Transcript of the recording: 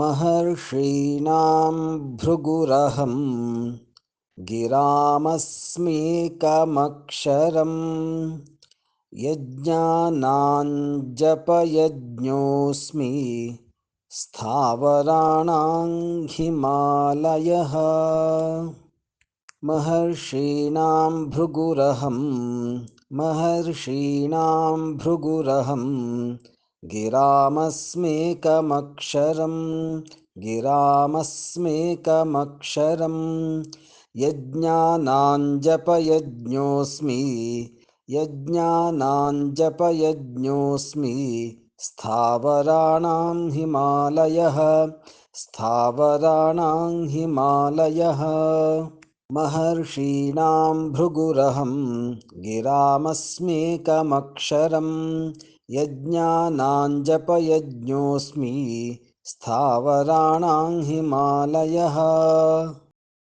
महर्षीणां भृगुरहं गिरामस्मेकमक्षरम् यज्ञानां जपयज्ञोऽस्मि स्थावराणां हिमालयः महर्षीणां भृगुरहं महर्षीणां भृगुरहं गिरामस्मेकमक्षरं गिरामस्मेकमक्षरं यज्ञानां जपयज्ञोऽस्मि यज्ञानां जपयज्ञोऽस्मि स्थावराणां हिमालयः स्थावराणां हिमालयः। महर्षीणां भृगुरहं गिरामस्मेकमक्षरं यज्ञानां जपयज्ञोऽस्मि स्थावराणां हिमालयः